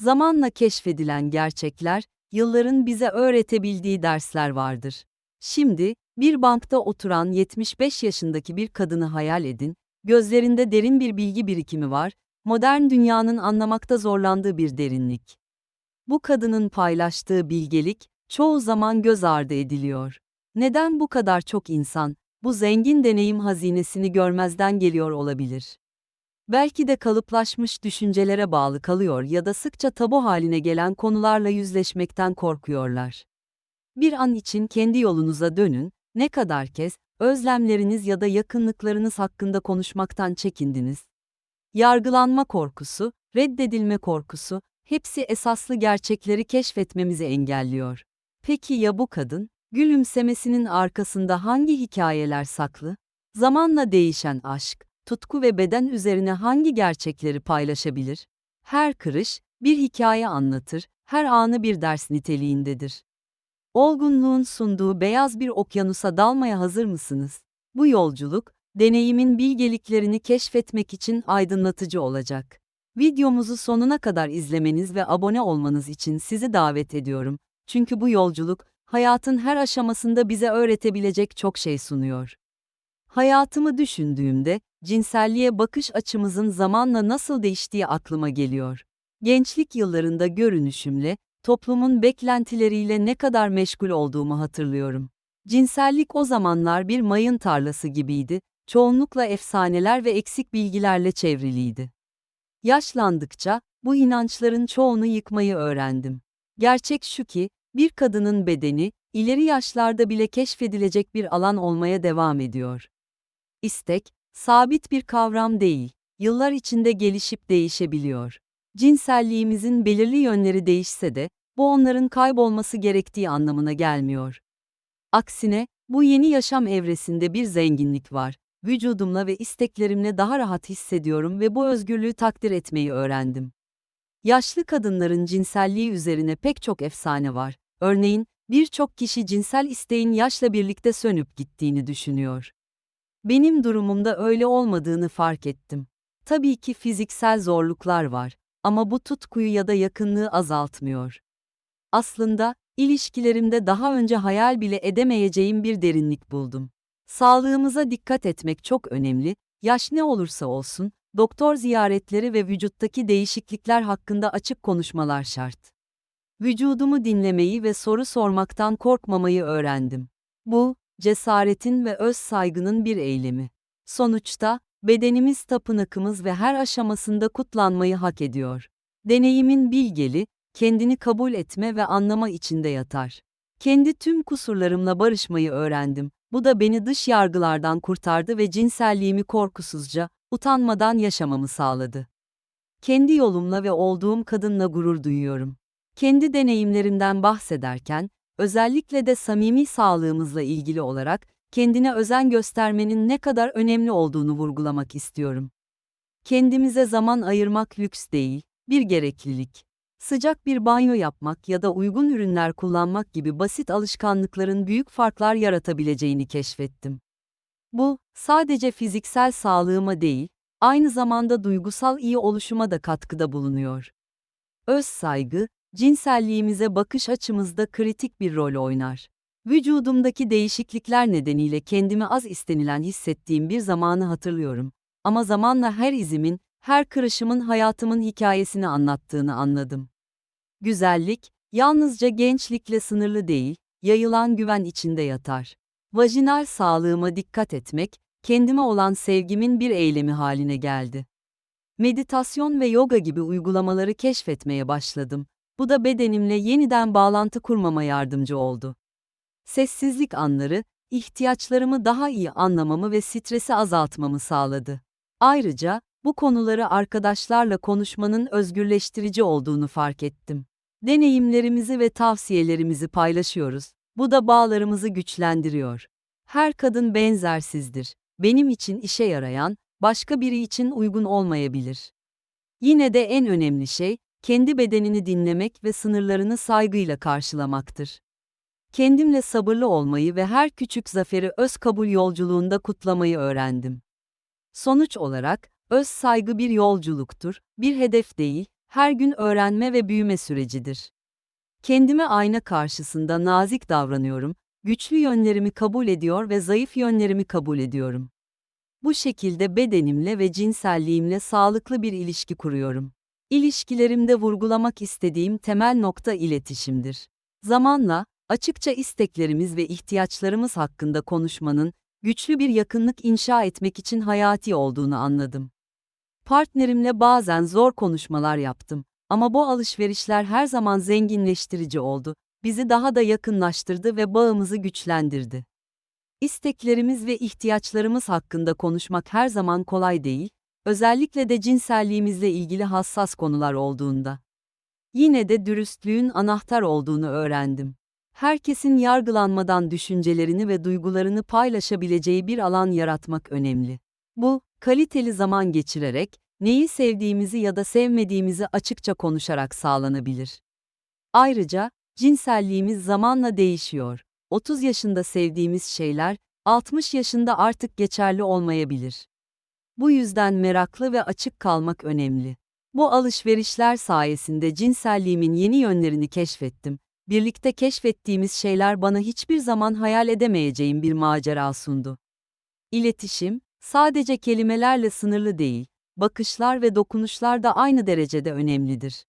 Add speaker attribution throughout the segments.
Speaker 1: Zamanla keşfedilen gerçekler, yılların bize öğretebildiği dersler vardır. Şimdi, bir bankta oturan 75 yaşındaki bir kadını hayal edin, gözlerinde derin bir bilgi birikimi var, modern dünyanın anlamakta zorlandığı bir derinlik. Bu kadının paylaştığı bilgelik, çoğu zaman göz ardı ediliyor. Neden bu kadar çok insan, bu zengin deneyim hazinesini görmezden geliyor olabilir? Belki de kalıplaşmış düşüncelere bağlı kalıyor ya da sıkça tabu haline gelen konularla yüzleşmekten korkuyorlar. Bir an için kendi yolunuza dönün, ne kadar kez, özlemleriniz ya da yakınlıklarınız hakkında konuşmaktan çekindiniz. Yargılanma korkusu, reddedilme korkusu, hepsi esaslı gerçekleri keşfetmemizi engelliyor. Peki ya bu kadın? Gülümsemesinin arkasında hangi hikayeler saklı? Zamanla değişen aşk, tutku ve beden üzerine hangi gerçekleri paylaşabilir? Her kırış, bir hikaye anlatır, her anı bir ders niteliğindedir. Olgunluğun sunduğu beyaz bir okyanusa dalmaya hazır mısınız? Bu yolculuk, deneyimin bilgeliklerini keşfetmek için aydınlatıcı olacak. Videomuzu sonuna kadar izlemeniz ve abone olmanız için sizi davet ediyorum. Çünkü bu yolculuk, hayatın her aşamasında bize öğretebilecek çok şey sunuyor. Hayatımı düşündüğümde, cinselliğe bakış açımızın zamanla nasıl değiştiği aklıma geliyor. Gençlik yıllarında görünüşümle, toplumun beklentileriyle ne kadar meşgul olduğumu hatırlıyorum. Cinsellik o zamanlar bir mayın tarlası gibiydi, çoğunlukla efsaneler ve eksik bilgilerle çevriliydi. Yaşlandıkça, bu inançların çoğunu yıkmayı öğrendim. Gerçek şu ki, bir kadının bedeni, ileri yaşlarda bile keşfedilecek bir alan olmaya devam ediyor. İstek, sabit bir kavram değil, yıllar içinde gelişip değişebiliyor. Cinselliğimizin belirli yönleri değişse de, bu onların kaybolması gerektiği anlamına gelmiyor. Aksine, bu yeni yaşam evresinde bir zenginlik var. Vücudumla ve isteklerimle daha rahat hissediyorum ve bu özgürlüğü takdir etmeyi öğrendim. Yaşlı kadınların cinselliği üzerine pek çok efsane var. Örneğin, birçok kişi cinsel isteğin yaşla birlikte sönüp gittiğini düşünüyor. Benim durumumda öyle olmadığını fark ettim. Tabii ki fiziksel zorluklar var ama bu tutkuyu ya da yakınlığı azaltmıyor. Aslında, ilişkilerimde daha önce hayal bile edemeyeceğim bir derinlik buldum. Sağlığımıza dikkat etmek çok önemli, yaş ne olursa olsun, doktor ziyaretleri ve vücuttaki değişiklikler hakkında açık konuşmalar şart. Vücudumu dinlemeyi ve soru sormaktan korkmamayı öğrendim. Bu, cesaretin ve öz saygının bir eylemi. Sonuçta, bedenimiz tapınakımız ve her aşamasında kutlanmayı hak ediyor. Deneyimin bilgeli, kendini kabul etme ve anlama içinde yatar. Kendi tüm kusurlarımla barışmayı öğrendim. Bu da beni dış yargılardan kurtardı ve cinselliğimi korkusuzca, utanmadan yaşamamı sağladı. Kendi yolumla ve olduğum kadınla gurur duyuyorum. Kendi deneyimlerimden bahsederken, özellikle de samimi sağlığımızla ilgili olarak, kendine özen göstermenin ne kadar önemli olduğunu vurgulamak istiyorum. Kendimize zaman ayırmak lüks değil, bir gereklilik. Sıcak bir banyo yapmak ya da uygun ürünler kullanmak gibi basit alışkanlıkların büyük farklar yaratabileceğini keşfettim. Bu, sadece fiziksel sağlığıma değil, aynı zamanda duygusal iyi oluşuma da katkıda bulunuyor. Öz saygı, cinselliğimize bakış açımızda kritik bir rol oynar. Vücudumdaki değişiklikler nedeniyle kendimi az istenilen hissettiğim bir zamanı hatırlıyorum. Ama zamanla her izimin, her kırışımın hayatımın hikayesini anlattığını anladım. Güzellik, yalnızca gençlikle sınırlı değil, yayılan güven içinde yatar. Vajinal sağlığıma dikkat etmek, kendime olan sevgimin bir eylemi haline geldi. Meditasyon ve yoga gibi uygulamaları keşfetmeye başladım. Bu da bedenimle yeniden bağlantı kurmama yardımcı oldu. Sessizlik anları, ihtiyaçlarımı daha iyi anlamamı ve stresi azaltmamı sağladı. Ayrıca, bu konuları arkadaşlarla konuşmanın özgürleştirici olduğunu fark ettim. Deneyimlerimizi ve tavsiyelerimizi paylaşıyoruz. Bu da bağlarımızı güçlendiriyor. Her kadın benzersizdir. Benim için işe yarayan, başka biri için uygun olmayabilir. Yine de en önemli şey, kendi bedenini dinlemek ve sınırlarını saygıyla karşılamaktır. Kendimle sabırlı olmayı ve her küçük zaferi öz kabul yolculuğunda kutlamayı öğrendim. Sonuç olarak, öz saygı bir yolculuktur, bir hedef değil, her gün öğrenme ve büyüme sürecidir. Kendime ayna karşısında nazik davranıyorum, güçlü yönlerimi kabul ediyor ve zayıf yönlerimi kabul ediyorum. Bu şekilde bedenimle ve cinselliğimle sağlıklı bir ilişki kuruyorum. İlişkilerimde vurgulamak istediğim temel nokta iletişimdir. Zamanla, açıkça isteklerimiz ve ihtiyaçlarımız hakkında konuşmanın, güçlü bir yakınlık inşa etmek için hayati olduğunu anladım. Partnerimle bazen zor konuşmalar yaptım ama bu alışverişler her zaman zenginleştirici oldu, bizi daha da yakınlaştırdı ve bağımızı güçlendirdi. İsteklerimiz ve ihtiyaçlarımız hakkında konuşmak her zaman kolay değil, özellikle de cinselliğimizle ilgili hassas konular olduğunda. Yine de dürüstlüğün anahtar olduğunu öğrendim. Herkesin yargılanmadan düşüncelerini ve duygularını paylaşabileceği bir alan yaratmak önemli. Bu, kaliteli zaman geçirerek, neyi sevdiğimizi ya da sevmediğimizi açıkça konuşarak sağlanabilir. Ayrıca, cinselliğimiz zamanla değişiyor. 30 yaşında sevdiğimiz şeyler, 60 yaşında artık geçerli olmayabilir. Bu yüzden meraklı ve açık kalmak önemli. Bu alışverişler sayesinde cinselliğimin yeni yönlerini keşfettim. Birlikte keşfettiğimiz şeyler bana hiçbir zaman hayal edemeyeceğim bir macera sundu. İletişim, sadece kelimelerle sınırlı değil, bakışlar ve dokunuşlar da aynı derecede önemlidir.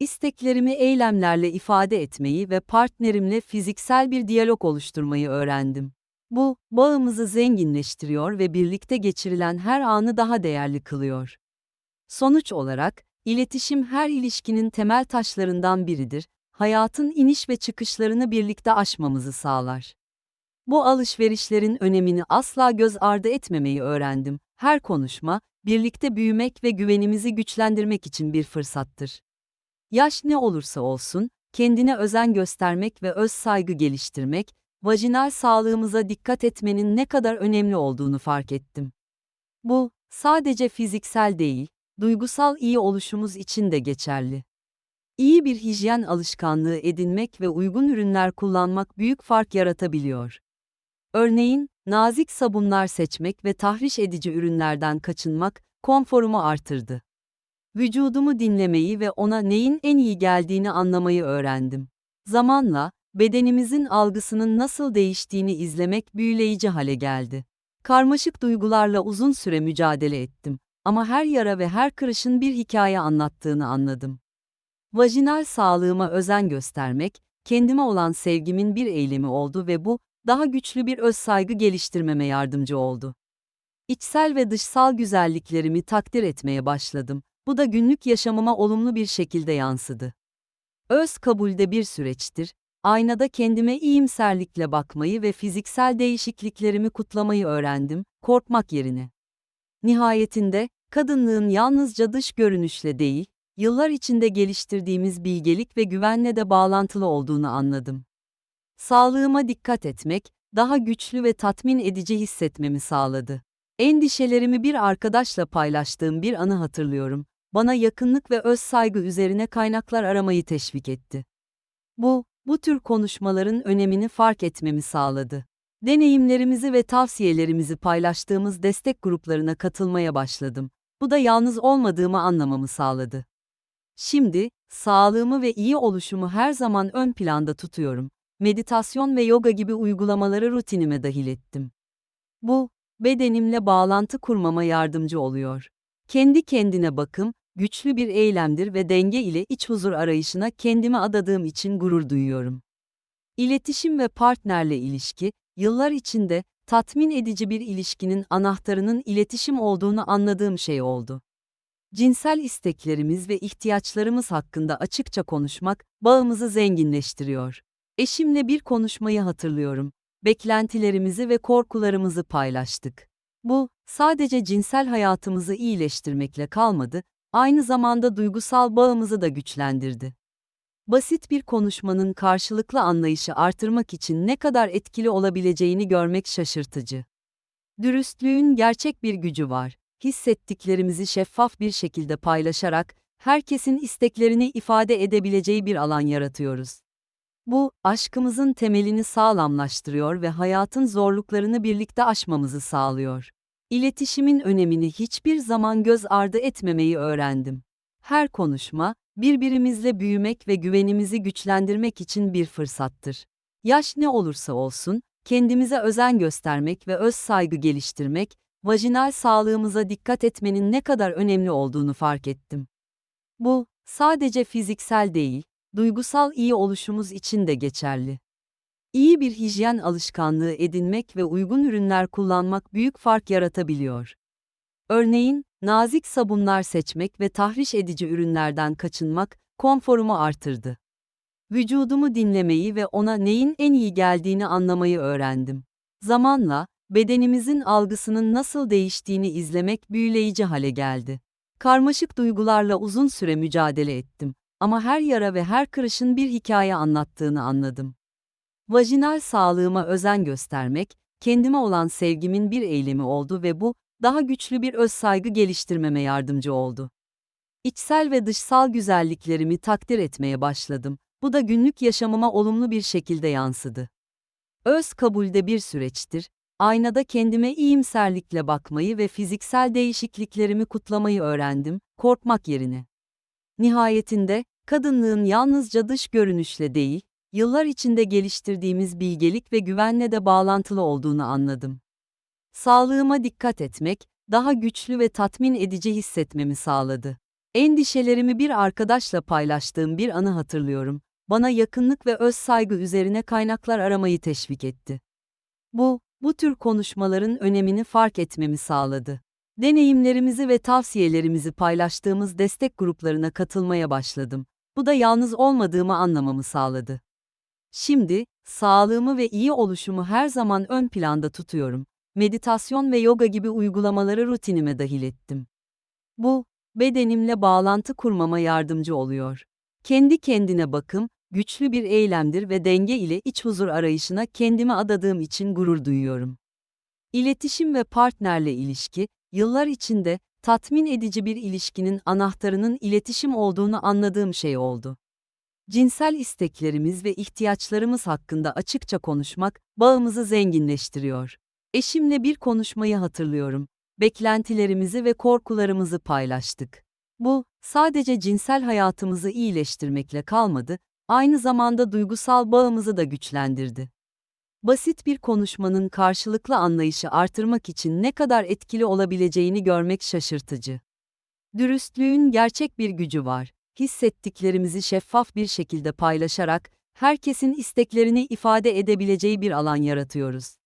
Speaker 1: İsteklerimi eylemlerle ifade etmeyi ve partnerimle fiziksel bir diyalog oluşturmayı öğrendim. Bu, bağımızı zenginleştiriyor ve birlikte geçirilen her anı daha değerli kılıyor. Sonuç olarak, iletişim her ilişkinin temel taşlarından biridir, hayatın iniş ve çıkışlarını birlikte aşmamızı sağlar. Bu alışverişlerin önemini asla göz ardı etmemeyi öğrendim. Her konuşma, birlikte büyümek ve güvenimizi güçlendirmek için bir fırsattır. Yaş ne olursa olsun, kendine özen göstermek ve öz saygı geliştirmek, vajinal sağlığımıza dikkat etmenin ne kadar önemli olduğunu fark ettim. Bu, sadece fiziksel değil, duygusal iyi oluşumuz için de geçerli. İyi bir hijyen alışkanlığı edinmek ve uygun ürünler kullanmak büyük fark yaratabiliyor. Örneğin, nazik sabunlar seçmek ve tahriş edici ürünlerden kaçınmak, konforumu artırdı. Vücudumu dinlemeyi ve ona neyin en iyi geldiğini anlamayı öğrendim. Zamanla, bedenimizin algısının nasıl değiştiğini izlemek büyüleyici hale geldi. Karmaşık duygularla uzun süre mücadele ettim ama her yara ve her kırışın bir hikaye anlattığını anladım. Vajinal sağlığıma özen göstermek, kendime olan sevgimin bir eylemi oldu ve bu, daha güçlü bir öz saygı geliştirmeme yardımcı oldu. İçsel ve dışsal güzelliklerimi takdir etmeye başladım. Bu da günlük yaşamıma olumlu bir şekilde yansıdı. Öz kabulde bir süreçtir. Aynada kendime iyimserlikle bakmayı ve fiziksel değişikliklerimi kutlamayı öğrendim, korkmak yerine. Nihayetinde, kadınlığın yalnızca dış görünüşle değil, yıllar içinde geliştirdiğimiz bilgelik ve güvenle de bağlantılı olduğunu anladım. Sağlığıma dikkat etmek, daha güçlü ve tatmin edici hissetmemi sağladı. Endişelerimi bir arkadaşla paylaştığım bir anı hatırlıyorum. Bana yakınlık ve öz saygı üzerine kaynaklar aramayı teşvik etti. Bu, bu tür konuşmaların önemini fark etmemi sağladı. Deneyimlerimizi ve tavsiyelerimizi paylaştığımız destek gruplarına katılmaya başladım. Bu da yalnız olmadığımı anlamamı sağladı. Şimdi, sağlığımı ve iyi oluşumu her zaman ön planda tutuyorum. Meditasyon ve yoga gibi uygulamaları rutinime dahil ettim. Bu, bedenimle bağlantı kurmama yardımcı oluyor. Kendi kendine bakım, güçlü bir eylemdir ve denge ile iç huzur arayışına kendimi adadığım için gurur duyuyorum. İletişim ve partnerle ilişki, yıllar içinde tatmin edici bir ilişkinin anahtarının iletişim olduğunu anladığım şey oldu. Cinsel isteklerimiz ve ihtiyaçlarımız hakkında açıkça konuşmak bağımızı zenginleştiriyor. Eşimle bir konuşmayı hatırlıyorum. Beklentilerimizi ve korkularımızı paylaştık. Bu, sadece cinsel hayatımızı iyileştirmekle kalmadı, aynı zamanda duygusal bağımızı da güçlendirdi. Basit bir konuşmanın karşılıklı anlayışı artırmak için ne kadar etkili olabileceğini görmek şaşırtıcı. Dürüstlüğün gerçek bir gücü var. Hissettiklerimizi şeffaf bir şekilde paylaşarak herkesin isteklerini ifade edebileceği bir alan yaratıyoruz. Bu, aşkımızın temelini sağlamlaştırıyor ve hayatın zorluklarını birlikte aşmamızı sağlıyor. İletişimin önemini hiçbir zaman göz ardı etmemeyi öğrendim. Her konuşma, birbirimizle büyümek ve güvenimizi güçlendirmek için bir fırsattır. Yaş ne olursa olsun, kendimize özen göstermek ve öz saygı geliştirmek, vajinal sağlığımıza dikkat etmenin ne kadar önemli olduğunu fark ettim. Bu, sadece fiziksel değil, duygusal iyi oluşumuz için de geçerli. İyi bir hijyen alışkanlığı edinmek ve uygun ürünler kullanmak büyük fark yaratabiliyor. Örneğin, nazik sabunlar seçmek ve tahriş edici ürünlerden kaçınmak, konforumu artırdı. Vücudumu dinlemeyi ve ona neyin en iyi geldiğini anlamayı öğrendim. Zamanla, bedenimizin algısının nasıl değiştiğini izlemek büyüleyici hale geldi. Karmaşık duygularla uzun süre mücadele ettim ama her yara ve her kırışın bir hikaye anlattığını anladım. Vajinal sağlığıma özen göstermek, kendime olan sevgimin bir eylemi oldu ve bu, daha güçlü bir öz saygı geliştirmeme yardımcı oldu. İçsel ve dışsal güzelliklerimi takdir etmeye başladım. Bu da günlük yaşamıma olumlu bir şekilde yansıdı. Öz kabulde bir süreçtir. Aynada kendime iyimserlikle bakmayı ve fiziksel değişikliklerimi kutlamayı öğrendim, korkmak yerine. Nihayetinde, kadınlığın yalnızca dış görünüşle değil, yıllar içinde geliştirdiğimiz bilgelik ve güvenle de bağlantılı olduğunu anladım. Sağlığıma dikkat etmek, daha güçlü ve tatmin edici hissetmemi sağladı. Endişelerimi bir arkadaşla paylaştığım bir anı hatırlıyorum. Bana yakınlık ve öz saygı üzerine kaynaklar aramayı teşvik etti. Bu, bu tür konuşmaların önemini fark etmemi sağladı. Deneyimlerimizi ve tavsiyelerimizi paylaştığımız destek gruplarına katılmaya başladım. Bu da yalnız olmadığımı anlamamı sağladı. Şimdi, sağlığımı ve iyi oluşumu her zaman ön planda tutuyorum. Meditasyon ve yoga gibi uygulamaları rutinime dahil ettim. Bu, bedenimle bağlantı kurmama yardımcı oluyor. Kendi kendine bakım, güçlü bir eylemdir ve denge ile iç huzur arayışına kendimi adadığım için gurur duyuyorum. İletişim ve partnerle ilişki, yıllar içinde tatmin edici bir ilişkinin anahtarının iletişim olduğunu anladığım şey oldu. Cinsel isteklerimiz ve ihtiyaçlarımız hakkında açıkça konuşmak bağımızı zenginleştiriyor. Eşimle bir konuşmayı hatırlıyorum. Beklentilerimizi ve korkularımızı paylaştık. Bu, sadece cinsel hayatımızı iyileştirmekle kalmadı, aynı zamanda duygusal bağımızı da güçlendirdi. Basit bir konuşmanın karşılıklı anlayışı artırmak için ne kadar etkili olabileceğini görmek şaşırtıcı. Dürüstlüğün gerçek bir gücü var. Hissettiklerimizi şeffaf bir şekilde paylaşarak herkesin isteklerini ifade edebileceği bir alan yaratıyoruz.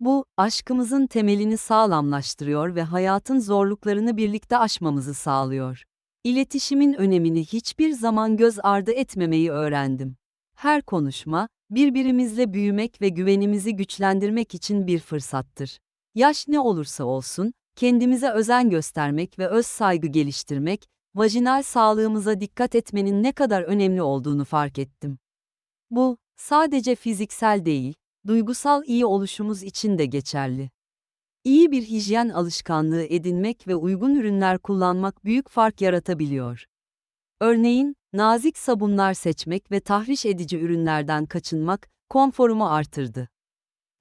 Speaker 1: Bu, aşkımızın temelini sağlamlaştırıyor ve hayatın zorluklarını birlikte aşmamızı sağlıyor. İletişimin önemini hiçbir zaman göz ardı etmemeyi öğrendim. Her konuşma, birbirimizle büyümek ve güvenimizi güçlendirmek için bir fırsattır. Yaş ne olursa olsun, kendimize özen göstermek ve öz saygı geliştirmek, vajinal sağlığımıza dikkat etmenin ne kadar önemli olduğunu fark ettim. Bu, sadece fiziksel değil, duygusal iyi oluşumuz için de geçerli. İyi bir hijyen alışkanlığı edinmek ve uygun ürünler kullanmak büyük fark yaratabiliyor. Örneğin, nazik sabunlar seçmek ve tahriş edici ürünlerden kaçınmak konforumu artırdı.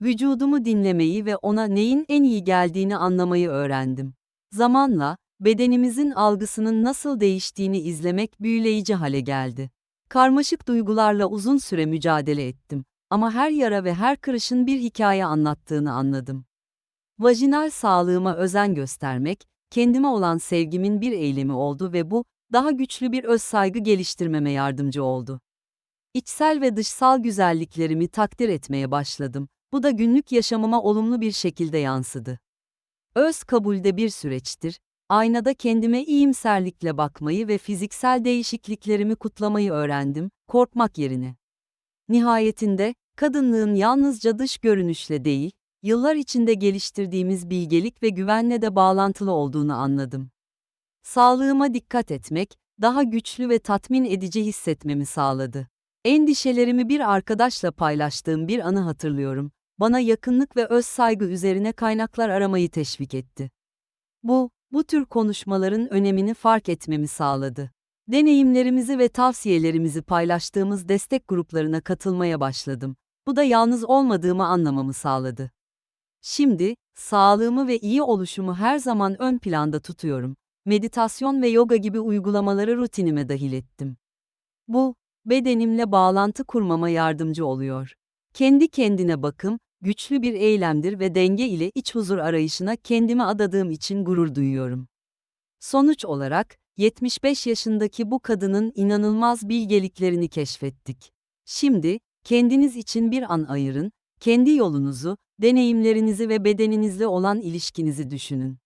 Speaker 1: Vücudumu dinlemeyi ve ona neyin en iyi geldiğini anlamayı öğrendim. Zamanla, bedenimizin algısının nasıl değiştiğini izlemek büyüleyici hale geldi. Karmaşık duygularla uzun süre mücadele ettim ama her yara ve her kırışın bir hikaye anlattığını anladım. Vajinal sağlığıma özen göstermek, kendime olan sevgimin bir eylemi oldu ve bu, daha güçlü bir öz saygı geliştirmeme yardımcı oldu. İçsel ve dışsal güzelliklerimi takdir etmeye başladım. Bu da günlük yaşamıma olumlu bir şekilde yansıdı. Öz kabulde bir süreçtir. Aynada kendime iyimserlikle bakmayı ve fiziksel değişikliklerimi kutlamayı öğrendim, korkmak yerine. Nihayetinde, kadınlığın yalnızca dış görünüşle değil, yıllar içinde geliştirdiğimiz bilgelik ve güvenle de bağlantılı olduğunu anladım. Sağlığıma dikkat etmek, daha güçlü ve tatmin edici hissetmemi sağladı. Endişelerimi bir arkadaşla paylaştığım bir anı hatırlıyorum. Bana yakınlık ve öz saygı üzerine kaynaklar aramayı teşvik etti. Bu, bu tür konuşmaların önemini fark etmemi sağladı. Deneyimlerimizi ve tavsiyelerimizi paylaştığımız destek gruplarına katılmaya başladım. Bu da yalnız olmadığımı anlamamı sağladı. Şimdi, sağlığımı ve iyi oluşumu her zaman ön planda tutuyorum. meditasyon ve yoga gibi uygulamaları rutinime dahil ettim. Bu, bedenimle bağlantı kurmama yardımcı oluyor. Kendi kendine bakım, güçlü bir eylemdir ve denge ile iç huzur arayışına kendimi adadığım için gurur duyuyorum. Sonuç olarak, 75 yaşındaki bu kadının inanılmaz bilgeliklerini keşfettik. Şimdi, kendiniz için bir an ayırın, kendi yolunuzu, deneyimlerinizi ve bedeninizle olan ilişkinizi düşünün.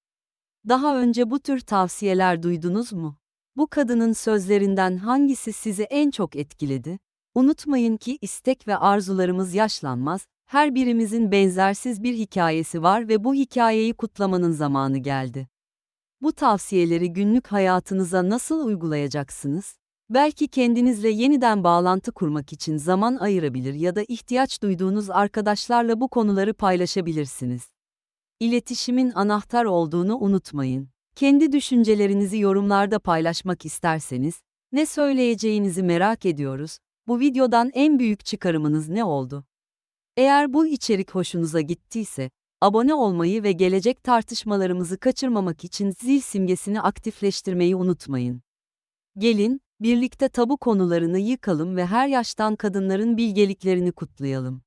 Speaker 1: Daha önce bu tür tavsiyeler duydunuz mu? Bu kadının sözlerinden hangisi sizi en çok etkiledi? Unutmayın ki istek ve arzularımız yaşlanmaz, her birimizin benzersiz bir hikayesi var ve bu hikayeyi kutlamanın zamanı geldi. Bu tavsiyeleri günlük hayatınıza nasıl uygulayacaksınız? Belki kendinizle yeniden bağlantı kurmak için zaman ayırabilir ya da ihtiyaç duyduğunuz arkadaşlarla bu konuları paylaşabilirsiniz. İletişimin anahtar olduğunu unutmayın. Kendi düşüncelerinizi yorumlarda paylaşmak isterseniz, ne söyleyeceğinizi merak ediyoruz. Bu videodan en büyük çıkarımınız ne oldu? Eğer bu içerik hoşunuza gittiyse, abone olmayı ve gelecek tartışmalarımızı kaçırmamak için zil simgesini aktifleştirmeyi unutmayın. Gelin, birlikte tabu konularını yıkalım ve her yaştan kadınların bilgeliklerini kutlayalım.